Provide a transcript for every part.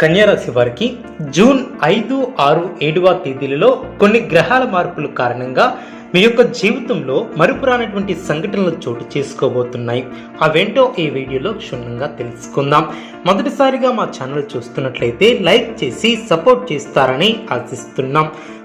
కన్యారాశి వారికి జూన్ ఐదు ఆరు ఏడవ తేదీలలో కొన్ని గ్రహాల మార్పుల కారణంగా మీ యొక్క జీవితంలో మరుపురానటువంటి సంఘటనలు చోటు చేసుకోబోతున్నాయి. అవేంటో ఈ వీడియోలో క్షుణ్ణంగా తెలుసుకుందాం. మొదటిసారిగా మా ఛానల్ చూస్తున్నట్లయితే లైక్ చేసి సపోర్ట్ చేస్తారని ఆశిస్తున్నాం.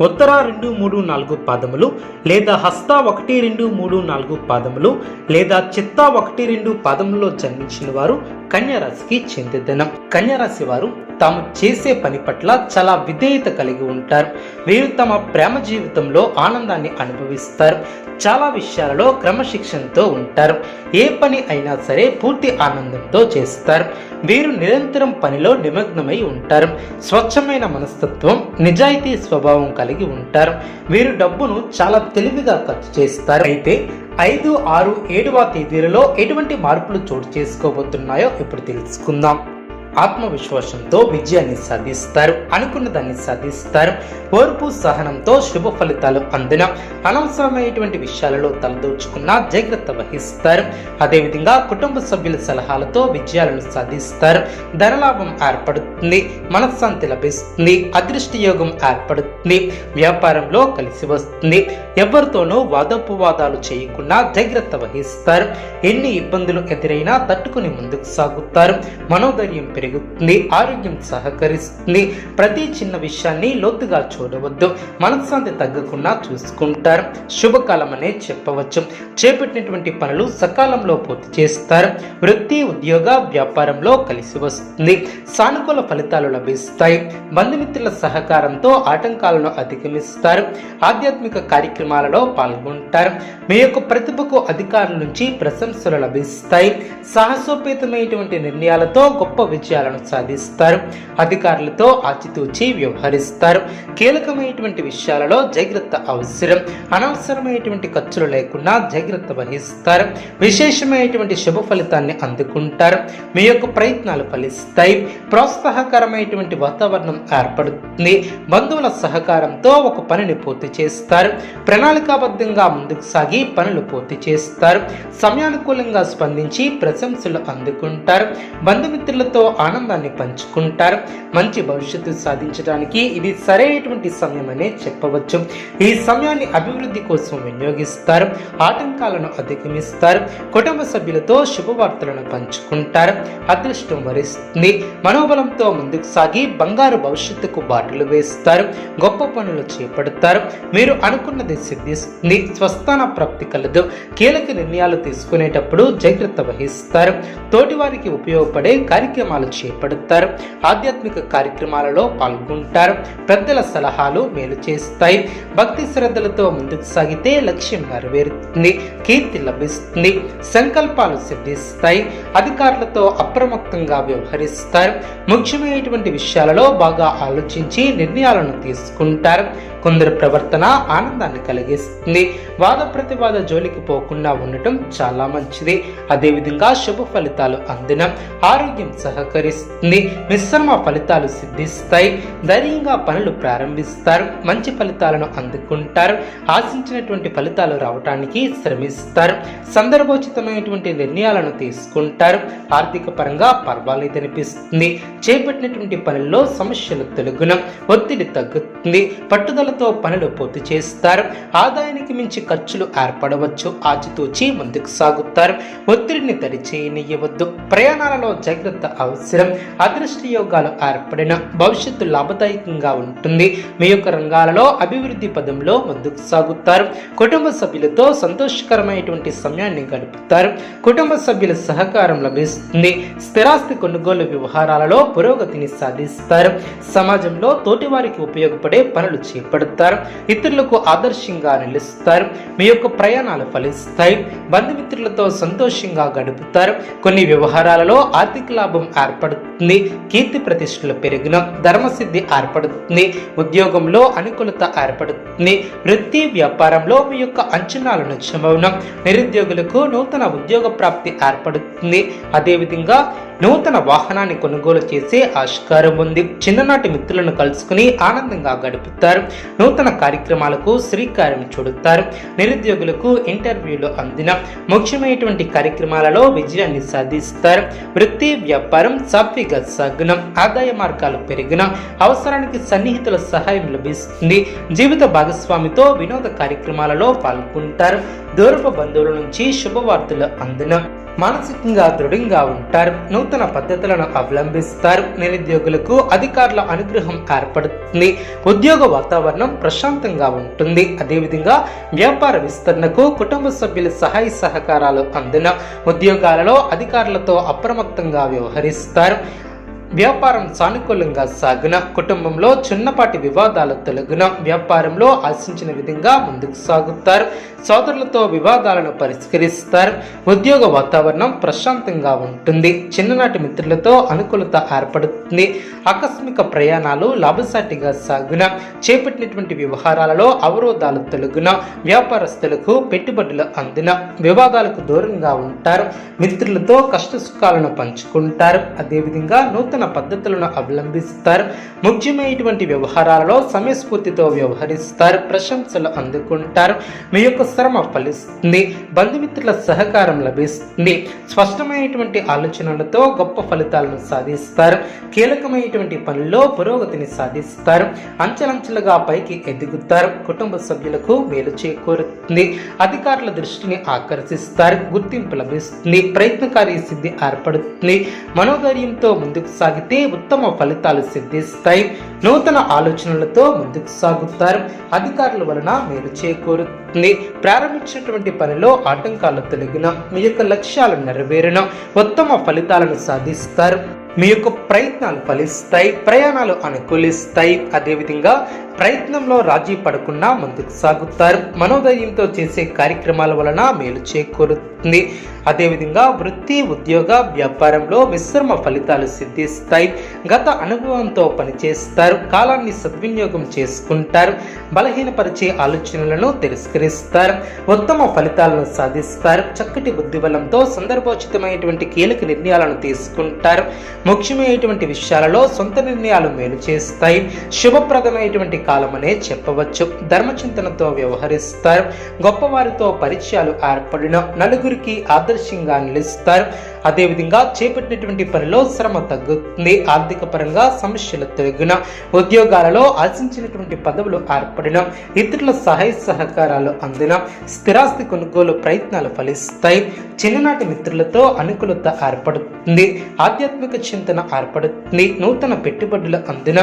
ఉత్తర రెండు మూడు నాలుగు పాదములు లేదా హస్త ఒకటి రెండు మూడు నాలుగు పాదములు లేదా చిత్త ఒకటి రెండు పాదములో జన్మించిన వారు కన్యారాశికి చెందిదనం. కన్యారాశి వారు తాము చేసే పని పట్ల చాలా విధేయత కలిగి ఉంటారు. వీరు తమ ప్రేమ జీవితంలో ఆనందాన్ని అనుభవిస్తారు. చాలా విషయాలలో క్రమశిక్షణతో ఉంటారు. ఏ పని అయినా సరే పూర్తి ఆనందంతో చేస్తారు. వీరు నిరంతరం పనిలో నిమగ్నమై ఉంటారు. స్వచ్ఛమైన మనస్తత్వం నిజాయితీ స్వభావం కలిగి ఉంటారు. వీరు డబ్బును చాలా తెలివిగా ఖర్చు చేస్తారు. అయితే ఐదు ఆరు ఏడవ తేదీలలో ఎటువంటి మార్పులు చోటు చేసుకోబోతున్నాయో ఇప్పుడు తెలుసుకుందాం. ఆత్మవిశ్వాసంతో విజయాన్ని సాధిస్తారు అనుకున్న దాన్ని సాధిస్తారు. ఓర్పు సహనంతో శుభ ఫలితాలు అందిన అనవసరమైనటువంటి విషయాలలో తలదూచుకున్న జాగ్రత్త వహిస్తారు. అదేవిధంగా కుటుంబ సభ్యుల సలహాలతో విజయాలను సాధిస్తారు. ధనలాభం ఏర్పడుతుంది మనశ్శాంతి లభిస్తుంది అదృష్ట యోగం ఏర్పడుతుంది వ్యాపారంలో కలిసి వస్తుంది. ఎవరితోనూ వాదోపవాదాలు చేయకుండా జాగ్రత్త వహిస్తారు. ఎన్ని ఇబ్బందులు ఎదురైనా తట్టుకుని ముందుకు సాగుతారు. మనోధైర్యం పెరుగుతుంది ఆరోగ్యం సహకరిస్తుంది. ప్రతి చిన్న విషయాన్ని లోతుగా చూడవద్దు. మనశ్శాంతి తగ్గకుండా చూసుకుంటారు. శుభకాలం అనే చెప్పవచ్చు. చేపట్టినటువంటి పనులు సకాలంలో పూర్తి చేస్తారు. వృత్తి ఉద్యోగ వ్యాపారంలో కలిసి వస్తుంది. సానుకూల ఫలితాలు లభిస్తాయి. బంధుమిత్రుల సహకారంతో ఆటంకాలను అధిగమిస్తారు. ఆధ్యాత్మిక కార్యక్రమాలలో పాల్గొంటారు. మీ యొక్క ప్రతిభకు అధికారుల నుంచి ప్రశంసలు లభిస్తాయి. సాహసోపేతమైనటువంటి నిర్ణయాలతో గొప్ప విజయాలను సాధిస్తారు. అధికారులతో ఆచితూచి వ్యవహరిస్తారు. కీలకమైనటువంటి విషయాలలో జాగ్రత్త అవసరం. అనవసరమైనటువంటి ఖర్చులు లేకుండా జాగ్రత్త వహిస్తారు. విశేషమైనటువంటి శుభ ఫలితాన్ని అందుకుంటారు. మీ యొక్క ప్రయత్నాలు ఫలిస్తాయి. ప్రోత్సాహకరమైనటువంటి వాతావరణం ఏర్పడుతుంది. బంధువుల సహకారంతో ఒక పనిని పూర్తి చేస్తారు. ప్రణాళికాబద్ధంగా ముందుకు సాగి పనులు పూర్తి చేస్తారు. సమయానుకూలంగా స్పందించి ప్రశంసలు అందుకుంటారు. బంధుమిత్రులతో ఆనందాన్ని పంచుకుంటారు. మంచి భవిష్యత్తు సాధించడానికి ఇది సరైనటువంటి సమయం అనే చెప్పవచ్చు. ఈ సమయాన్ని అభివృద్ధి కోసం వినియోగిస్తారు. ఆటంకాలను అధిగమిస్తారు. కుటుంబ సభ్యులతో శుభవార్తలను పంచుకుంటారు. అదృష్టం వరిస్తుంది. మనోబలంతో ముందుకు సాగి బంగారు భవిష్యత్తుకు బాటలు వేస్తారు. గొప్ప పనులు చేపడతారు. మీరు అనుకున్నది సిద్ధిస్తుంది. స్వస్థాన ప్రాప్తి కలదు. కీలక నిర్ణయాలు తీసుకునేటప్పుడు జాగ్రత్త వహిస్తారు. తోటివారికి ఉపయోగపడే కార్యక్రమాలు చేపడతారు. ఆధ్యాత్మిక కార్యక్రమాలలో పాల్గొంటారు. పెద్దల సలహాలు మేలు చేస్తాయి. భక్తి శ్రద్ధలతో ముందుకు సాగితే లక్ష్యం నెరవేరుతుంది. కీర్తి లభిస్తుంది. సంకల్పాలు సిద్ధిస్తాయి. అధికారులతో అప్రమత్తంగా వ్యవహరిస్తారు. ముఖ్యమైనటువంటి విషయాలలో బాగా ఆలోచించి నిర్ణయాలను తీసుకుంటారు. కొందరు ప్రవర్తన ఆనందాన్ని కలిగిస్తుంది. వాద ప్రతివాద జోలికి పోకుండా ఉండటం చాలా మంచిది. అదేవిధంగా శుభ ఫలితాలు అందిన. ఆరోగ్యం సహకరిస్తుంది. మిశ్రమ ఫలితాలు సిద్ధిస్తాయి. ధైర్యంగా పనులు ప్రారంభిస్తారు. మంచి ఫలితాలను అందుకుంటారు. ఆశించినటువంటి ఫలితాలు రావటానికి శ్రమిస్తారు. సందర్భోచితమైనటువంటి నిర్ణయాలను తీసుకుంటారు. ఆర్థిక పరంగా పర్వాలేదనిపిస్తుంది చేపట్టినటువంటి పనుల్లో సమస్యలు తొలగున. ఒత్తిడి తగ్గుతుంది. పట్టుదల పట్టుదలతో పనులు పూర్తి చేస్తారు. ఆదాయానికి మించి ఖర్చులు ఏర్పడవచ్చు. ఆచితూచి ముందుకు సాగుతారు. ఒత్తిడిని దరిచేయనివ్వద్దు ప్రయాణాలలో జాగ్రత్త అవసరం. అదృష్ట యోగాలు ఏర్పడిన భవిష్యత్తు లాభదాయకంగా ఉంటుంది. మీ యొక్క రంగాలలో అభివృద్ధి పదంలో ముందుకు సాగుతారు. కుటుంబ సభ్యులతో సంతోషకరమైనటువంటి సమయాన్ని గడుపుతారు. కుటుంబ సభ్యుల సహకారం లభిస్తుంది. స్థిరాస్తి కొనుగోలు వ్యవహారాలలో పురోగతిని సాధిస్తారు. సమాజంలో తోటివారికి ఉపయోగపడే పనులు చేపడతారు బాగుపడతారు ఇతరులకు ఆదర్శంగా నిలుస్తారు మీ యొక్క ప్రయాణాలు ఫలిస్తాయి బంధుమిత్రులతో సంతోషంగా గడుపుతారు. కొన్ని వ్యవహారాలలో ఆర్థిక లాభం ఏర్పడుతుంది కీర్తి ప్రతిష్టలు పెరిగిన ధర్మసిద్ధి ఏర్పడుతుంది ఉద్యోగంలో అనుకూలత ఏర్పడుతుంది వృత్తి వ్యాపారంలో మీ యొక్క అంచనాలను నిజమవున నిరుద్యోగులకు నూతన ఉద్యోగ ప్రాప్తి ఏర్పడుతుంది. అదేవిధంగా నూతన వాహనాన్ని కొనుగోలు చేసే ఆస్కారం ఉంది. చిన్ననాటి మిత్రులను కలుసుకుని ఆనందంగా గడుపుతారు. నూతన కార్యక్రమాలకు శ్రీకారం చుడుతారు. నిరుద్యోగులకు ఇంటర్వ్యూలు అందిన ముఖ్యమైనటువంటి కార్యక్రమాలలో విజయాన్ని సాధిస్తారు. వృత్తి వ్యాపారం సాత్విక సాగున ఆదాయ మార్గాలు పెరిగిన అవసరానికి సన్నిహితుల సహాయం లభిస్తుంది. జీవిత భాగస్వామితో వినోద కార్యక్రమాలలో పాల్గొంటారు. దూరపు బంధువుల నుంచి శుభవార్తలు అందిన మానసికంగా దృఢంగా ఉంటారు. నూతన పద్ధతులను అవలంబిస్తారు. నిరుద్యోగులకు అధికారుల అనుగ్రహం ఏర్పడుతుంది. ఉద్యోగ వాతావరణం ప్రశాంతంగా ఉంటుంది. అదేవిధంగా వ్యాపార విస్తరణకు కుటుంబ సభ్యుల సహాయ సహకారాలు అందిన ఉద్యోగాలలో అధికారులతో అప్రమత్తంగా వ్యవహరిస్తారు. వ్యాపారం సానుకూలంగా సాగున కుటుంబంలో చిన్నపాటి వివాదాలు తొలగున వ్యాపారంలో ఆశించిన విధంగా ముందుకు సాగుతారు. సోదరులతో వివాదాలను పరిష్కరిస్తారు. ఉద్యోగ వాతావరణం ప్రశాంతంగా ఉంటుంది. చిన్ననాటి మిత్రులతో అనుకూలత ఏర్పడుతుంది. ఆకస్మిక ప్రయాణాలు లాభసాటిగా సాగున చేపట్టినటువంటి వ్యవహారాలలో అవరోధాలు తొలగున వ్యాపారస్తులకు పెట్టుబడులు అందిన వివాదాలకు దూరంగా ఉంటారు. మిత్రులతో కష్ట సుఖాలను పంచుకుంటారు. అదేవిధంగా నూతన పద్ధతులను అవలంబిస్తారు. ముఖ్యమైనటువంటి వ్యవహారాలలో సమయస్ఫూర్తితో వ్యవహరిస్తారు. ప్రశంసలు అందుకుంటారు. మీ యొక్క శ్రమ ఫలిస్తుంది. బంధుమిత్రుల సహకారం లభిస్తుంది. స్పష్టమైనటువంటి ఆలోచనలతో గొప్ప ఫలితాలను సాధిస్తారు. కీలకమైనటువంటి పనుల్లో పురోగతిని సాధిస్తారు. అంచెలంచెలుగా పైకి ఎదుగుతారు. కుటుంబ సభ్యులకు మేలు చేకూరుతుంది. అధికారుల దృష్టిని ఆకర్షిస్తారు. గుర్తింపు లభిస్తుంది. ప్రయత్నకారి సిద్ధి ఏర్పడుతుంది. మనోధైర్యంతో ముందుకు సాగితే ఉత్తమ ఫలితాలు సిద్ధిస్తాయి. నూతన ఆలోచనలతో ముందుకు సాగుతారు. అధికారుల వలన మేలు చేకూరుతుంది. ప్రారంభించినటువంటి పనిలో ఆటంకాలు తొలగిన మీ యొక్క లక్ష్యాలు నెరవేరిన ఉత్తమ ఫలితాలను సాధిస్తారు. మీ యొక్క ప్రయత్నాలు ఫలిస్తాయి. ప్రయాణాలు అనుకూలిస్తాయి. అదేవిధంగా ప్రయత్నంలో రాజీ పడకుండా ముందుకు సాగుతారు. మనోధైర్యంతో చేసే కార్యక్రమాల వలన మేలు చేకూరుతుంది. అదేవిధంగా వృత్తి ఉద్యోగ వ్యాపారంలో మిశ్రమ ఫలితాలు సిద్ధిస్తాయి. గత అనుభవంతో పనిచేస్తారు. కాలాన్ని సద్వినియోగం చేసుకుంటారు. బలహీనపరిచే ఆలోచనలను తిరస్కరిస్తారు. ఉత్తమ ఫలితాలను సాధిస్తారు. చక్కటి బుద్ధిబలంతో సందర్భోచితమైనటువంటి కీలక నిర్ణయాలను తీసుకుంటారు. ముఖ్యమైనటువంటి విషయాలలో సొంత నిర్ణయాలు మేలు చేస్తాయి. శుభప్రదమైనటువంటి కాలమనే చెప్పవచ్చు. ధర్మచింతనతో వ్యవహరిస్తారు. గొప్పవారితో పరిచయాలు ఏర్పడిన నలుగురికి ఆదర్శంగా నిలుస్తారు. అదేవిధంగా చేపట్టినటువంటి పనిలో శ్రమ తగ్గుతుంది. ఆర్థిక పరంగా సమస్యలు తొలగిన ఉద్యోగాలలో ఆశించినటువంటి పదవులు ఏర్పడిన ఇతరుల సహాయ సహకారాలు అందిన స్థిరాస్తి కొనుగోలు ప్రయత్నాలు ఫలిస్తాయి. చిన్ననాటి మిత్రులతో అనుకూలత ఏర్పడుతుంది. ఆధ్యాత్మిక చింతన ఏర్పడుతుంది. నూతన పెట్టుబడులు అందిన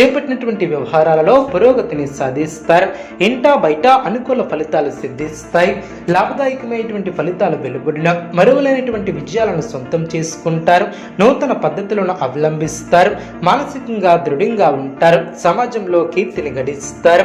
చేపట్టినటువంటి వ్యవహారాలలో పురోగతిని సాధిస్తారు. ఇంటా బయట అనుకూల ఫలితాలు సిద్ధిస్తాయి. లాభదాయకమైనటువంటి ఫలితాలు వెలువడిన మరువలేనటువంటి విజయాలను సొంతం చేసుకుంటారు. నూతన పద్ధతులను అవలంబిస్తారు. మానసికంగా దృఢంగా ఉంటారు. సమాజంలో కీర్తిని గడిస్తారు.